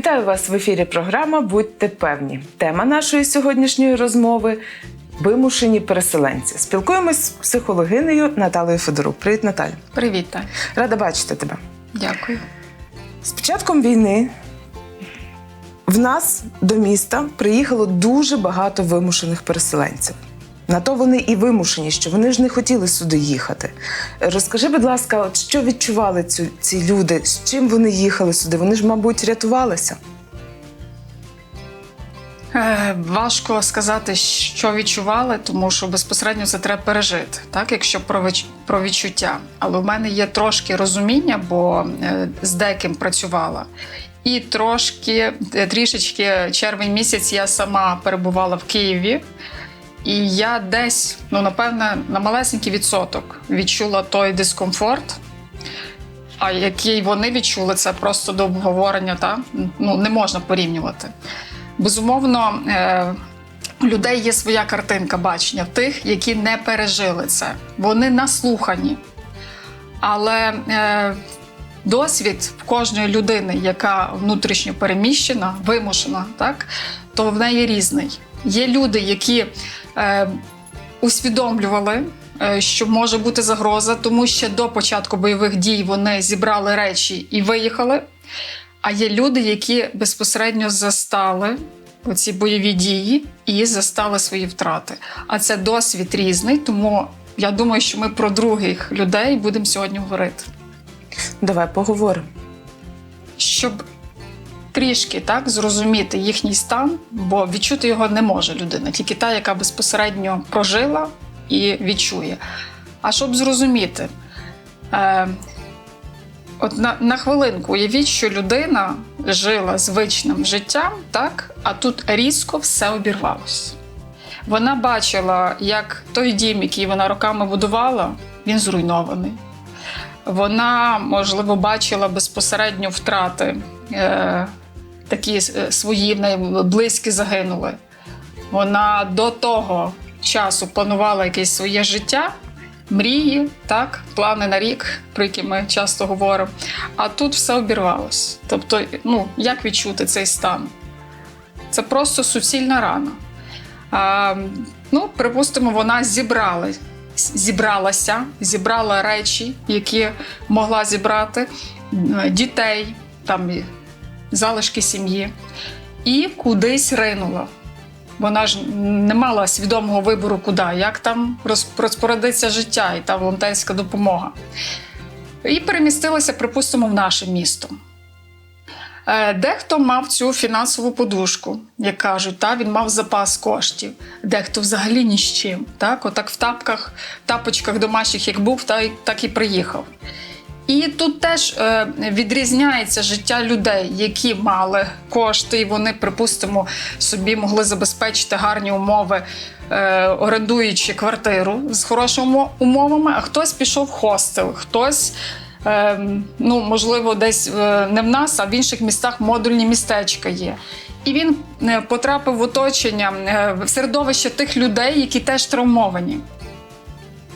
Вітаю вас в ефірі. Програма Будьте певні. Тема нашої сьогоднішньої розмови вимушені переселенці. Спілкуємось з психологинею Наталею Федорук. Привіт, Наталя. Привіт, так. Рада бачити тебе. Дякую. З початком війни в нас до міста приїхало дуже багато вимушених переселенців. На то вони і вимушені, що вони ж не хотіли сюди їхати. Розкажи, будь ласка, от що відчували цю, ці люди? З чим вони їхали сюди? Вони ж, мабуть, рятувалися. Е, важко сказати, що відчували, тому що безпосередньо це треба пережити, так якщо про, відчуття. Але в мене є трошки розуміння, бо е, з деким працювала. І трошки, е, трішечки червень місяць я сама перебувала в Києві. І я десь, ну напевне, на малесенький відсоток відчула той дискомфорт, а який вони відчули, це просто до обговорення, та? ну не можна порівнювати. Безумовно, е, у людей є своя картинка бачення тих, які не пережили це. Вони наслухані. Але е, досвід в кожної людини, яка внутрішньо переміщена, вимушена, так, то в неї різний. Є люди, які усвідомлювали, е, що може бути загроза, тому що до початку бойових дій вони зібрали речі і виїхали. А є люди, які безпосередньо застали оці бойові дії і застали свої втрати. А це досвід різний, тому я думаю, що ми про других людей будемо сьогодні говорити. Давай поговоримо. Щоб трішки так зрозуміти їхній стан, бо відчути його не може людина, тільки та, яка безпосередньо прожила і відчує. А щоб зрозуміти, е, от на, на хвилинку уявіть, що людина жила звичним життям, так, а тут різко все обірвалося. Вона бачила, як той дім, який вона роками будувала, він зруйнований. Вона, можливо, бачила безпосередньо втрати, е, такі е, свої в близькі загинули. Вона до того часу планувала якесь своє життя, мрії, так, плани на рік, про які ми часто говоримо. А тут все обірвалось. Тобто, ну, як відчути цей стан? Це просто суцільна рана. А, ну, припустимо, вона зібрала, зібралася, зібрала речі, які могла зібрати, дітей, там залишки сім'ї, і кудись ринула. Вона ж не мала свідомого вибору, куди, як там розпорядиться життя і та волонтерська допомога. І перемістилася, припустимо, в наше місто. Е, Дехто мав цю фінансову подушку, як кажуть, та, він мав запас коштів, дехто взагалі ні з чим. Так, отак в тапках, тапочках домашніх як був, та, так і приїхав. І тут теж е, відрізняється життя людей, які мали кошти, і вони, припустимо, собі могли забезпечити гарні умови, е, орендуючи квартиру з хорошими умовами, а хтось пішов в хостел, хтось. Е, ну, можливо, десь не в нас, а в інших містах модульні містечка є. І він потрапив в оточення в середовище тих людей, які теж травмовані.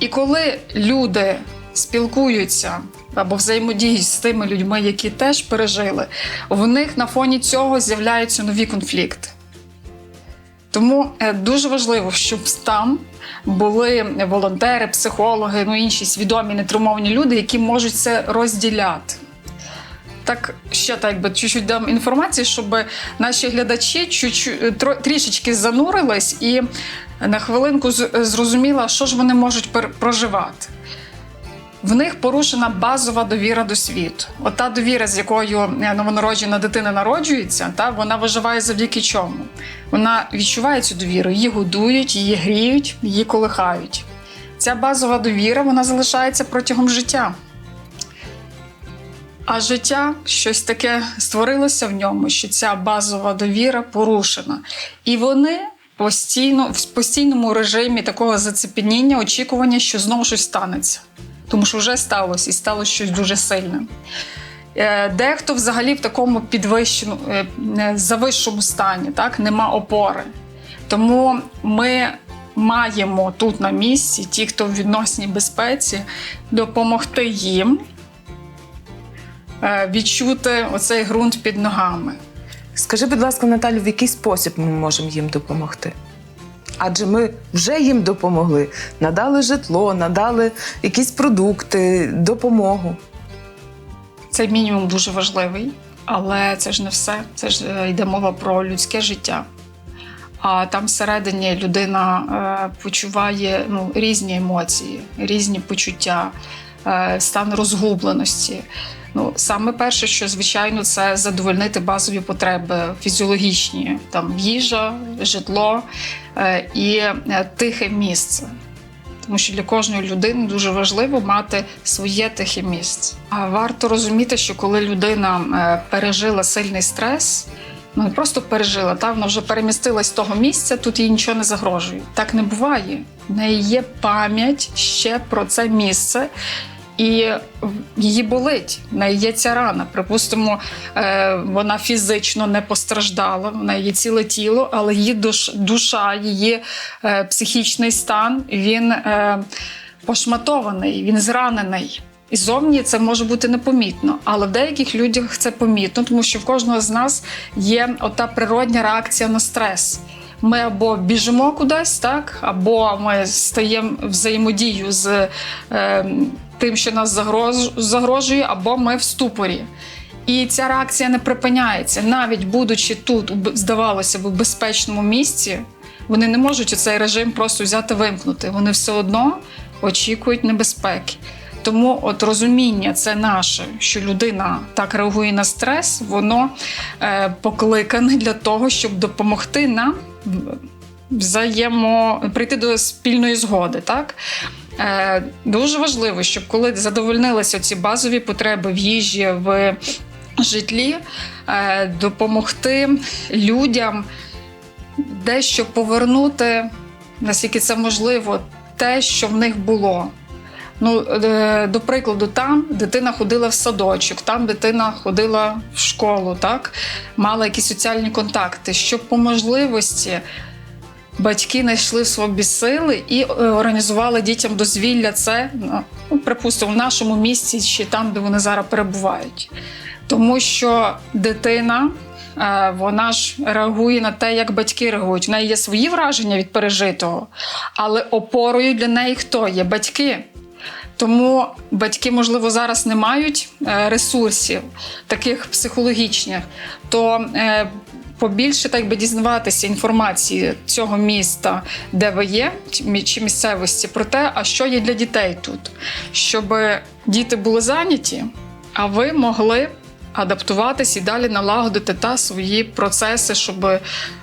І коли люди спілкуються або взаємодіють з тими людьми, які теж пережили, в них на фоні цього з'являються нові конфлікти. Тому е, дуже важливо, щоб там були волонтери, психологи, ну інші свідомі, нетравмовані люди, які можуть це розділяти. Так, ще так би чуть-чуть дам інформації, щоб наші глядачі чуть-чуть, трішечки занурились і на хвилинку зрозуміла, що ж вони можуть проживати. В них порушена базова довіра до світу. Ота довіра, з якою е, новонароджена дитина народжується, та вона виживає завдяки чому? Вона відчуває цю довіру, її годують, її гріють, її колихають. Ця базова довіра вона залишається протягом життя. А життя щось таке створилося в ньому, що ця базова довіра порушена. І вони постійно в постійному режимі такого зацепеніння, очікування, що знову щось станеться. Тому що вже сталося і сталося щось дуже сильне. Е, Дехто взагалі в такому підвищеному е, завищому стані, так нема опори. Тому ми маємо тут на місці, ті, хто в відносній безпеці, допомогти їм е, відчути оцей ґрунт під ногами. Скажи, будь ласка, Наталю, в який спосіб ми можемо їм допомогти? Адже ми вже їм допомогли, надали житло, надали якісь продукти, допомогу. Цей мінімум дуже важливий, але це ж не все. Це ж е, йде мова про людське життя. А там всередині людина е, почуває ну, різні емоції, різні почуття, е, стан розгубленості. Ну, саме перше, що звичайно, це задовольнити базові потреби фізіологічні, там їжа, житло е, і е, тихе місце. Тому що для кожної людини дуже важливо мати своє тихе місце. А варто розуміти, що коли людина е, пережила сильний стрес, ну не просто пережила, та вона вже перемістилась з того місця, тут їй нічого не загрожує. Так не буває. В неї є пам'ять ще про це місце. І її болить, в неї є ця рана. Припустимо, е, вона фізично не постраждала, в неї ціле тіло, але її душа, її е, психічний стан він е, пошматований, він зранений. І зовні це може бути непомітно, але в деяких людях це помітно, тому що в кожного з нас є ота природня реакція на стрес. Ми або біжимо кудись, так, або ми стаємо взаємодію з е, тим, що нас загрожує, або ми в ступорі. І ця реакція не припиняється. Навіть будучи тут, здавалося б, у безпечному місці, вони не можуть цей режим просто взяти вимкнути. Вони все одно очікують небезпеки. Тому от розуміння це наше, що людина так реагує на стрес, воно е, покликане для того, щоб допомогти нам взаємо прийти до спільної згоди. Так? Е, дуже важливо, щоб коли задовольнилися ці базові потреби в їжі, в житлі, е, допомогти людям дещо повернути, наскільки це можливо, те, що в них було. Ну, е, до прикладу, там дитина ходила в садочок, там дитина ходила в школу, так? мала якісь соціальні контакти, щоб по можливості батьки знайшли в собі сили і е, організували дітям дозвілля це, ну, припустимо, в нашому місті чи там, де вони зараз перебувають. Тому що дитина. е, Вона ж реагує на те, як батьки реагують. В неї є свої враження від пережитого, але опорою для неї хто є? Батьки. Тому батьки, можливо, зараз не мають е, ресурсів, таких психологічних, то побільше так би дізнаватися інформації цього міста, де ви є, чи місцевості, про те, а що є для дітей тут, щоб діти були зайняті, а ви могли адаптуватись і далі налагодити та свої процеси, щоб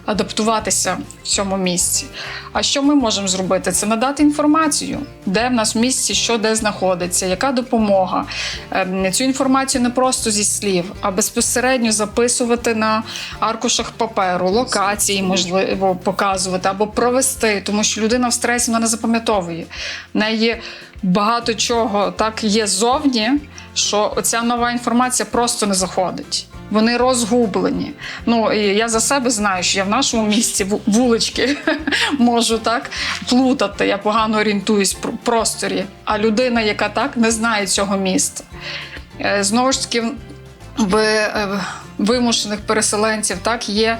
адаптуватися в цьому місці. А що ми можемо зробити? Це надати інформацію, де в нас в місті, що де знаходиться, яка допомога. Ем, Цю інформацію не просто зі слів, а безпосередньо записувати на аркушах паперу, локації можливо показувати або провести, тому що людина в стресі вона не запам'ятовує. В неї багато чого так є зовні, що оця нова інформація просто не заходить. Вони розгублені. Ну і я за себе знаю, що я в нашому місті вулички можу так плутати. Я погано орієнтуюсь в просторі. А людина, яка так не знає цього міста. Е, Знову ж таки, в е, вимушених переселенців так є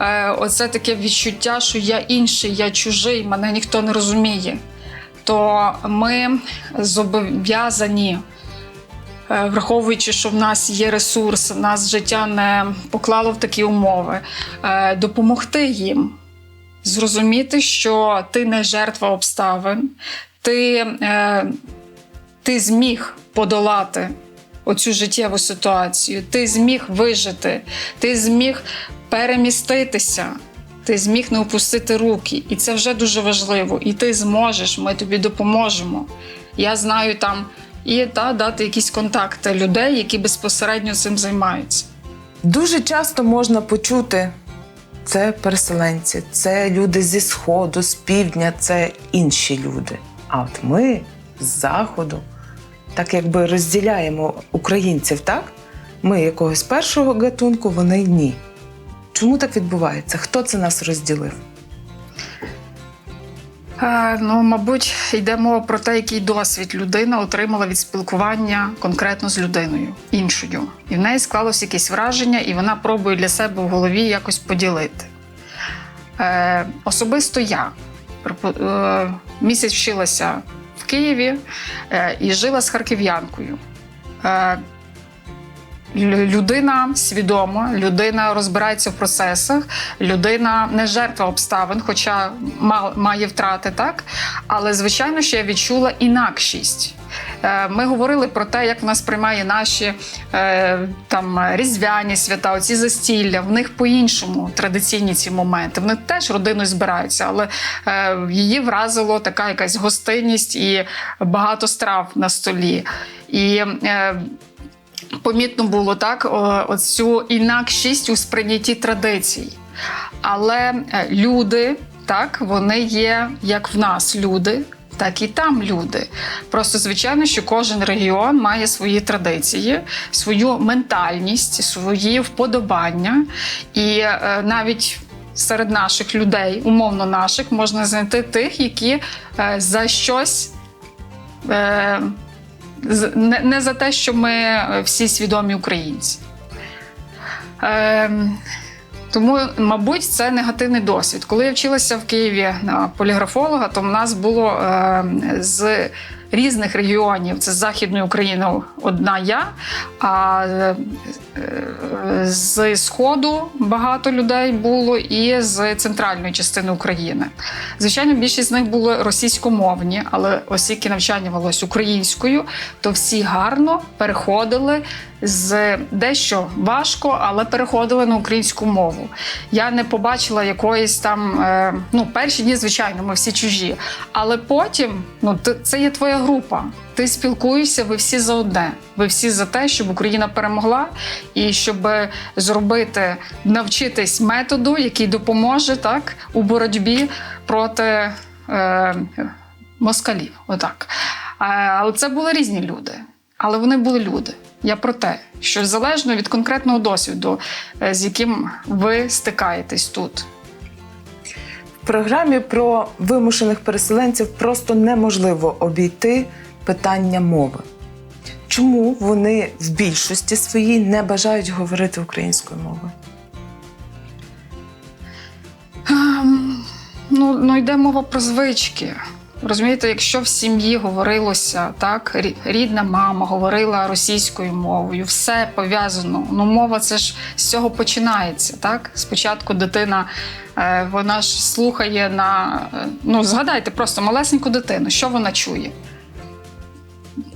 е, оце таке відчуття, що я інший, я чужий, мене ніхто не розуміє. То ми зобов'язані Е, враховуючи, що в нас є ресурс, нас життя не поклало в такі умови, е, допомогти їм зрозуміти, що ти не жертва обставин, ти, е, ти зміг подолати оцю життєву ситуацію, ти зміг вижити, ти зміг переміститися. Ти зміг не опустити руки, і це вже дуже важливо. І ти зможеш, ми тобі допоможемо. Я знаю там і та, дати якісь контакти людей, які безпосередньо цим займаються. Дуже часто можна почути це переселенці, це люди зі сходу, з півдня, це інші люди. А от ми з заходу, так якби розділяємо українців, так? Ми якогось першого гатунку, вони ні. Чому так відбувається? Хто це нас розділив? Ну, мабуть, йде мова про те, який досвід людина отримала від спілкування конкретно з людиною іншою. І в неї склалось якесь враження, і вона пробує для себе в голові якось поділити. Е, особисто я е, місяць вчилася в Києві е, і жила з харків'янкою. Е, Людина свідома, людина розбирається в процесах, людина не жертва обставин, хоча ма- має втрати, так? Але звичайно, що я відчула інакшість. Е, Ми говорили про те, як в нас приймає наші е, там різдвяні свята, оці застілля. В них по-іншому традиційні ці моменти. Вони теж родиною збираються, але е, її вразило така якась гостинність і багато страв на столі. І помітно було так оцю інакшість у сприйнятті традицій. Але е, люди, так, вони є як в нас люди. Так і там люди. Просто звичайно, що кожен регіон має свої традиції, свою ментальність, свої вподобання. І е, навіть серед наших людей, умовно наших, можна знайти тих, які е, за щось е, не, за те, що ми е, всі свідомі українці. Ем, тому, мабуть, це негативний досвід. Коли я вчилася в Києві на поліграфолога, то в нас було е, з різних регіонів, це з Західної України одна я, а е, з Сходу багато людей було і з центральної частини України. Звичайно, більшість з них були російськомовні, але оскільки навчання велось українською, то всі гарно переходили з дещо важко, але переходили на українську мову. Я не побачила якоїсь там. е, ну, перші дні, звичайно, ми всі чужі. Але потім, ну, це є твоя група. Ти спілкуєшся, ви всі за одне. Ви всі за те, щоб Україна перемогла, і щоб зробити, навчитись методу, який допоможе так у боротьбі проти е, москалів. Отак. Е, але це були різні люди. Але вони були люди. Я про те, що залежно від конкретного досвіду, е, з яким ви стикаєтесь тут. В програмі про вимушених переселенців просто неможливо обійти питання мови. Чому вони в більшості своїй не бажають говорити українською мовою? Ем, Ну, ну йде мова про звички. Розумієте, якщо в сім'ї говорилося так, рідна мама говорила російською мовою, все пов'язано. Ну, мова це ж з цього починається. Так? Спочатку дитина е, вона ж слухає на. е, Ну, згадайте просто малесеньку дитину, що вона чує?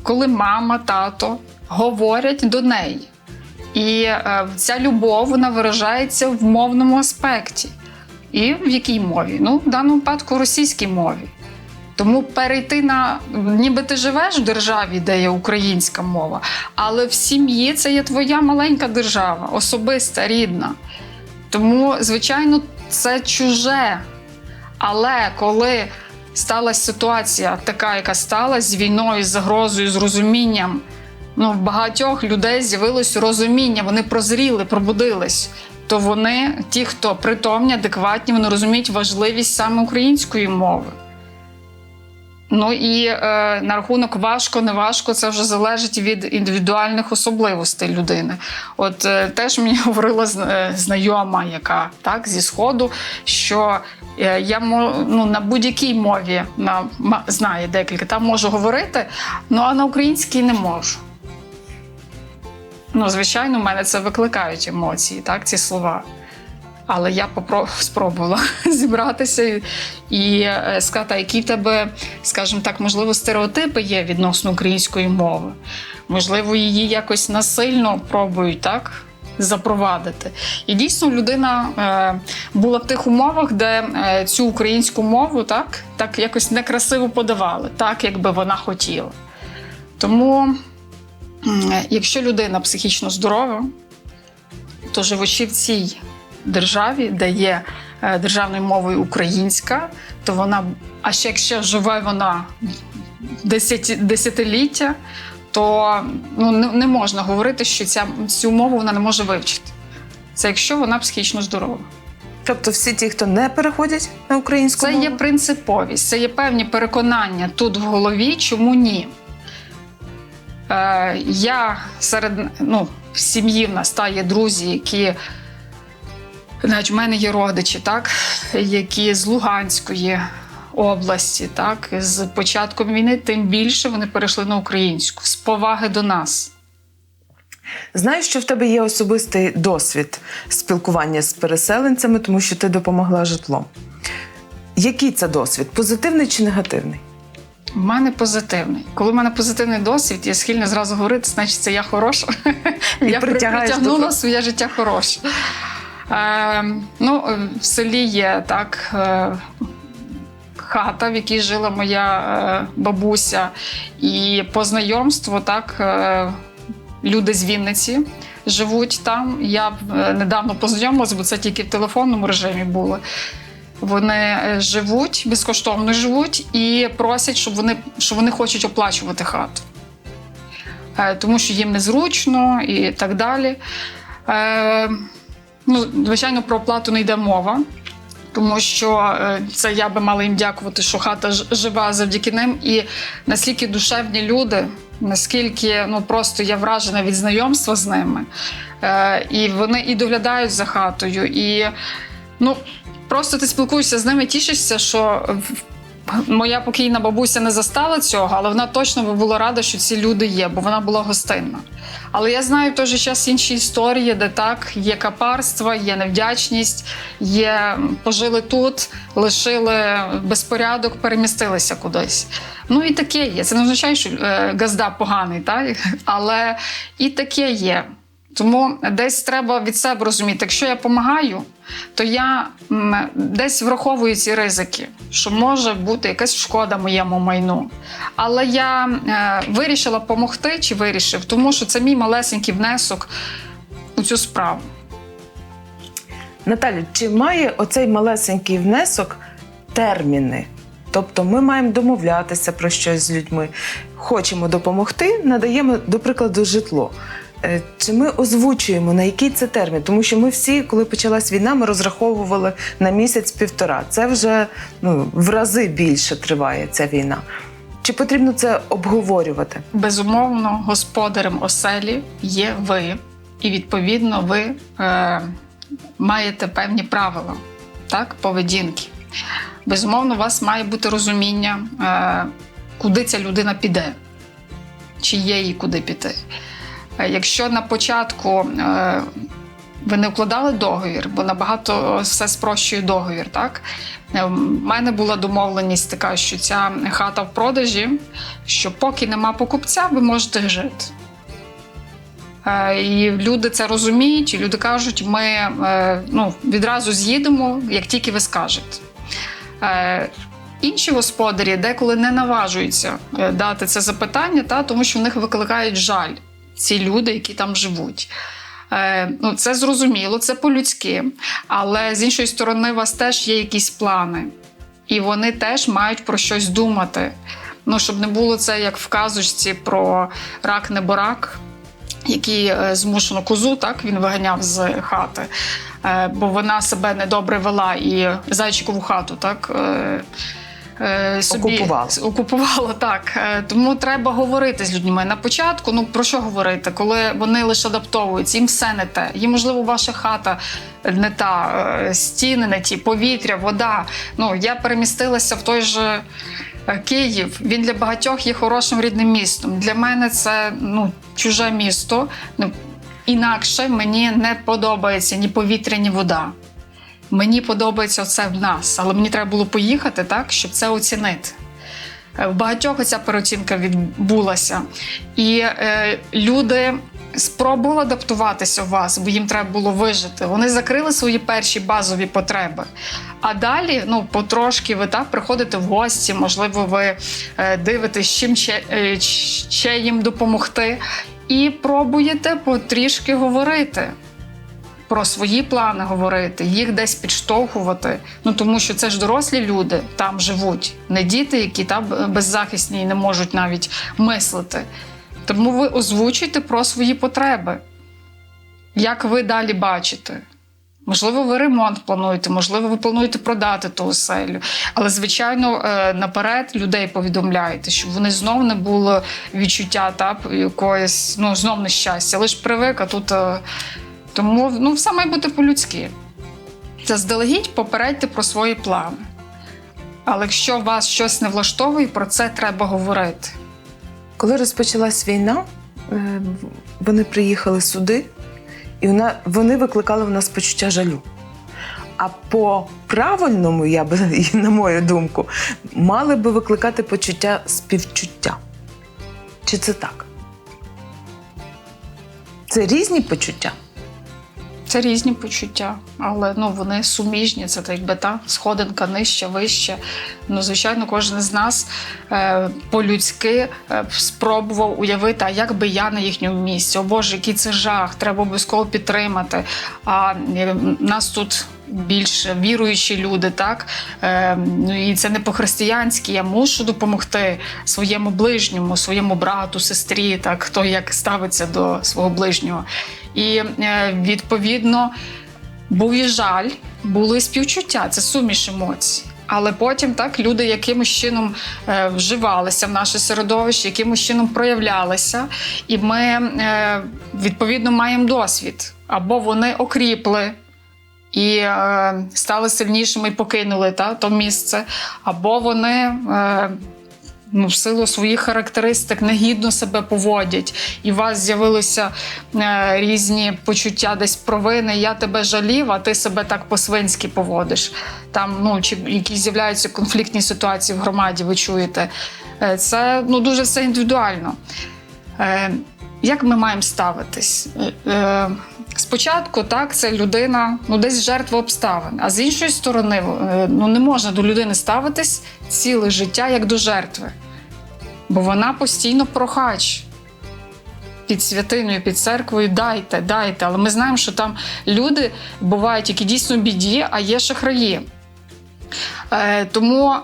Коли мама, тато говорять до неї. І е, ця любов вона виражається в мовному аспекті. І в якій мові? Ну, в даному випадку російській мові. Тому перейти на ніби ти живеш в державі, де є українська мова, але в сім'ї це є твоя маленька держава, особиста, рідна. Тому, звичайно, це чуже. Але коли сталася ситуація така, яка сталася з війною, з загрозою, з розумінням, ну, в багатьох людей з'явилось розуміння, вони прозріли, пробудились. То вони, ті, хто притомні, адекватні, вони розуміють важливість саме української мови. Ну і е, на рахунок важко, не важко, це вже залежить від індивідуальних особливостей людини. От е, теж мені говорила е, знайома, яка так зі сходу, що е, я ну, на будь-якій мові на, знає декілька, там можу говорити, ну а на українській не можу. Ну, звичайно, в мене це викликають емоції, так, ці слова. Але я спробувала зібратися і, е, сказати, а які в тебе, скажімо так, можливо, стереотипи є відносно української мови. Можливо, її якось насильно пробують так запровадити. І дійсно людина е, була в тих умовах, де е, цю українську мову так, так якось некрасиво подавали, так, як би вона хотіла. Тому, якщо людина психічно здорова, то живучи в цій державі, де є е, державною мовою українська, то вона, а ще якщо живе вона десятиліття, то ну, не, не можна говорити, що ця, цю мову вона не може вивчити. Це якщо вона психічно здорова. Тобто всі ті, хто не переходять на українську Це мову? є принциповість, це є певні переконання тут в голові, чому ні. Е, я серед ну, в сім'ї в нас та є друзі, які. Навіть в мене є родичі, так, які з Луганської області, так, з початком війни, тим більше вони перейшли на українську з поваги до нас. Знаю, що в тебе є особистий досвід спілкування з переселенцями, тому що ти допомогла житлом. Який це досвід? Позитивний чи негативний? У мене позитивний. Коли в мене позитивний досвід, я схильна зразу говорити, значить, це я хороша. І я притягнула своє життя хороше. Е, ну, е, в селі є так. Е, Хата, в якій жила моя е, бабуся, і по знайомству так е, люди з Вінниці живуть там. Я недавно познайомилася, бо це тільки в телефонному режимі було. Вони живуть, безкоштовно живуть і просять, щоб вони, що вони хочуть оплачувати хату. Тому що їм незручно і так далі. Ну, звичайно, про оплату не йде мова, тому що е, це я би мала їм дякувати, що хата жива завдяки ним. І наскільки душевні люди, наскільки ну просто я вражена від знайомства з ними. Е, І вони і доглядають за хатою. І ну, просто ти спілкуєшся з ними, тішишся, що моя покійна бабуся не застала цього, але вона точно би була рада, що ці люди є, бо вона була гостинна. Але я знаю в той же час інші історії, де так є капарство, є невдячність, є пожили тут, лишили безпорядок, перемістилися кудись. Ну і таке є. Це не означає, що е, газда поганий, так? але і таке є. Тому десь треба від себе розуміти, якщо я допомагаю, то я десь враховую ці ризики, що може бути якась шкода моєму майну. Але я е, вирішила допомогти чи вирішив, тому що це мій малесенький внесок у цю справу. Наталю, чи має оцей малесенький внесок терміни? Тобто ми маємо домовлятися про щось з людьми, хочемо допомогти, надаємо, до прикладу, житло. Е, Чи ми озвучуємо, на який це термін? Тому що ми всі, коли почалась війна, ми розраховували на місяць-півтора. Це вже ну, в рази більше триває ця війна. Чи потрібно це обговорювати? Безумовно, господарем оселі є ви, і відповідно ви е, маєте певні правила так, поведінки. Безумовно, у вас має бути розуміння, е, куди ця людина піде, чи є їй куди піти. Е, Якщо на початку е, ви не вкладали договір, бо набагато все спрощує договір, так? Е, У мене була домовленість така, що ця хата в продажі, що поки нема покупця, ви можете жити. Е, І люди це розуміють, і люди кажуть, ми е, ну, відразу з'їдемо, як тільки ви скажете. Е, Інші господарі деколи не наважуються е, дати це запитання, та, тому що в них викликають жаль ці люди, які там живуть. Е, ну, це зрозуміло, це по-людськи. Але з іншої сторони, у вас теж є якісь плани, і вони теж мають про щось думати. Ну, щоб не було це як в казочці про рак неборак, який е, змушено козу, так він виганяв з хати, е, бо вона себе недобре вела і зайчикову хату, так. Е, Собі Окупувала. окупувала так. Е, Тому треба говорити з людьми. На початку, ну про що говорити, коли вони лише адаптовуються, їм все не те. Їм, можливо, ваша хата не та, е, стіни не ті, повітря, вода. Ну я перемістилася в той же. Київ він для багатьох є хорошим рідним містом. Для мене це ну чуже місто. Ну інакше мені не подобається ні повітря, ні вода. Мені подобається це в нас, але мені треба було поїхати так, щоб це оцінити. Е, В багатьох ця переоцінка відбулася. І е, люди спробували адаптуватися у вас, бо їм треба було вижити. Вони закрили свої перші базові потреби. А далі, ну, потрошки ви так приходите в гості, можливо, ви е, дивитесь, чим ще, е, ще їм допомогти, і пробуєте потрішки говорити про свої плани говорити, їх десь підштовхувати. Ну тому що це ж дорослі люди там живуть, не діти, які там беззахисні і не можуть навіть мислити. Тому ви озвучуйте про свої потреби. Як ви далі бачите? Можливо, ви ремонт плануєте, можливо, ви плануєте продати ту оселю. Але, звичайно, е, наперед людей повідомляєте, щоб вони знов не було відчуття та, якоїсь, ну, знов нещастя. Лиш привик, а тут. Тому ну, все має бути по-людськи. Заздалегідь попередьте про свої плани. Але якщо вас щось не влаштовує, про це треба говорити. Коли розпочалась війна, е, вони приїхали сюди, і вони викликали в нас почуття жалю. А по правильному, я би, на мою думку, мали би викликати почуття співчуття. Чи це так? Це різні почуття. Це різні почуття, але ну вони суміжні. Це так якби та сходинка нижче, вище. Ну, звичайно, кожен з нас е, по-людськи е, спробував уявити, а як би я на їхньому місці. О Боже, який це жах, треба обов'язково підтримати. А е, нас тут. Більш віруючі люди, так е, ну і це не по-християнськи. Я мушу допомогти своєму ближньому, своєму брату, сестрі, так хто як ставиться до свого ближнього. І е, відповідно був і жаль, було і співчуття, це суміш емоцій. Але потім так люди якимось чином е, вживалися в наше середовище, якимось чином проявлялися, і ми е, відповідно маємо досвід. Або вони окріпли і е, стали сильнішими і покинули та, то місце, або вони. Е, ну, в силу своїх характеристик негідно себе поводять, і у вас з'явилися е, різні почуття десь провини. Я тебе жалів, а ти себе так по-свинськи поводиш. Там ну чи якісь з'являються конфліктні ситуації в громаді, ви чуєте. Е, це ну дуже все індивідуально. Е, як ми маємо ставитись? Е, е, Спочатку так, це людина, ну десь жертва обставин. А з іншої сторони, е, ну не можна до людини ставитись ціле життя як до жертви. Бо вона постійно прохач. Під святиною, під церквою дайте, дайте. Але ми знаємо, що там люди бувають, які дійсно біді, а є шахраї. Е, тому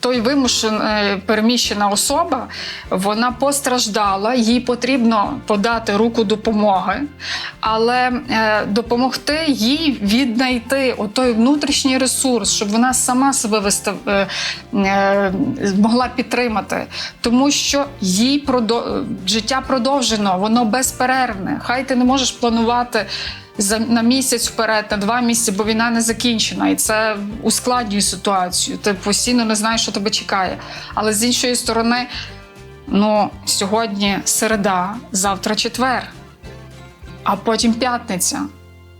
той вимушена переміщена особа, вона постраждала, їй потрібно подати руку допомоги, але е, допомогти їй віднайти отой внутрішній ресурс, щоб вона сама себе вистав, е, е, могла підтримати. Тому що їй продо... життя продовжено, воно безперервне. Хай ти не можеш планувати за на місяць вперед, на два місяці, бо війна не закінчена, і це ускладнює ситуацію. Ти постійно не знаєш, що тебе чекає. Але з іншої сторони, ну сьогодні середа, завтра четвер, а потім п'ятниця.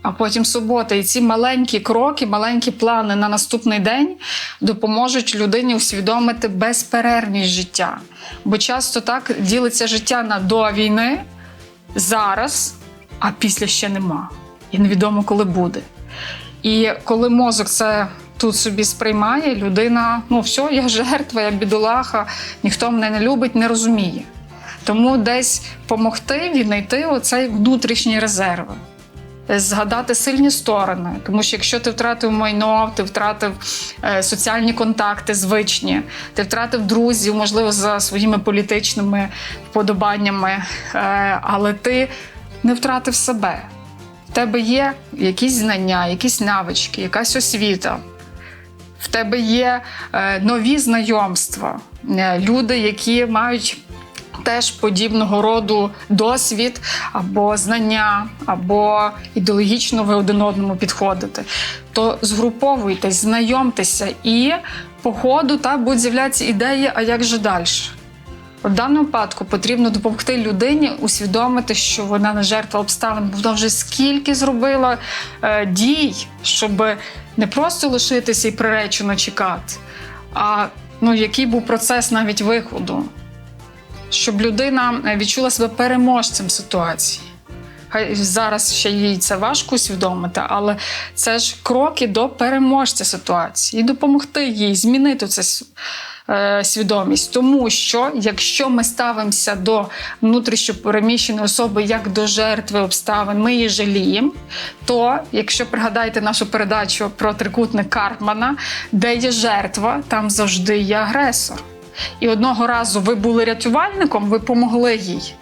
А потім субота, і ці маленькі кроки, маленькі плани на наступний день допоможуть людині усвідомити безперервність життя. Бо часто так ділиться життя на до війни, зараз, а після ще нема. І невідомо, коли буде. І коли мозок це тут собі сприймає, людина, ну все, я жертва, я бідолаха, ніхто мене не любить, не розуміє. Тому десь допомогти віднайти оцей внутрішній резерв. Згадати сильні сторони, тому що якщо ти втратив майно, ти втратив е, соціальні контакти звичні, ти втратив друзів, можливо, за своїми політичними вподобаннями, е, але ти не втратив себе. В тебе є якісь знання, якісь навички, якась освіта. В тебе є е, нові знайомства, е, люди, які мають теж подібного роду досвід або знання, або ідеологічно ви один одному підходите. То згруповуйтесь, знайомтеся і по ходу та будуть з'являтися ідеї, а як же далі. В даному випадку потрібно допомогти людині усвідомити, що вона не жертва обставин, бо вона вже скільки зробила е, дій, щоб не просто лишитися і приречено чекати, а ну, який був процес навіть виходу, щоб людина е, відчула себе переможцем ситуації. Хай зараз ще їй це важко усвідомити, але це ж кроки до переможця ситуації. І допомогти їй змінити це е, свідомість. Тому що якщо ми ставимося до внутрішньопереміщеної особи як до жертви обставин, ми її жаліємо, то якщо пригадаєте нашу передачу про трикутник Карпмана, де є жертва, там завжди є агресор. І одного разу ви були рятувальником, ви помогли їй.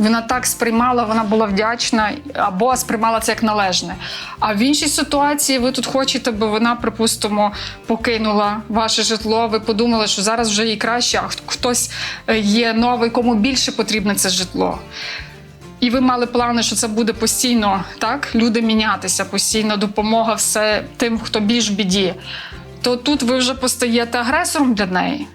Вона так сприймала, вона була вдячна або сприймала це як належне. А в іншій ситуації ви тут хочете, бо вона, припустимо, покинула ваше житло. Ви подумали, що зараз вже їй краще, а хтось е, є новий, кому більше потрібне це житло. І ви мали плани, що це буде постійно, так? Люди мінятися, постійно допомога все тим, хто більш в біді. То тут ви вже постаєте агресором для неї.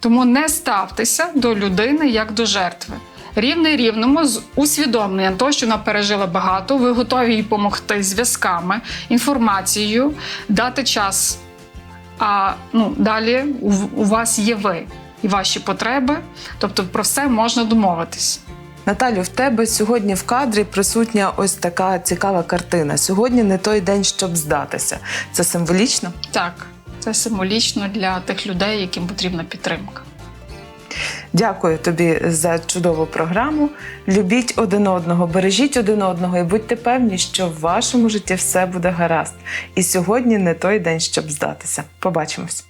Тому не ставтеся до людини як до жертви. Рівне рівному з усвідомленням того, що вона пережила багато, ви готові їй допомогти зв'язками, інформацією, дати час. А ну, далі у, у вас є ви і ваші потреби, тобто про все можна домовитись. Наталю, в тебе сьогодні в кадрі присутня ось така цікава картина. Сьогодні не той день, щоб здатися. Це символічно. Так, це символічно для тих людей, яким потрібна підтримка. Дякую тобі за чудову програму. Любіть один одного, бережіть один одного і будьте певні, що в вашому житті все буде гаразд. І сьогодні не той день, щоб здатися. Побачимось.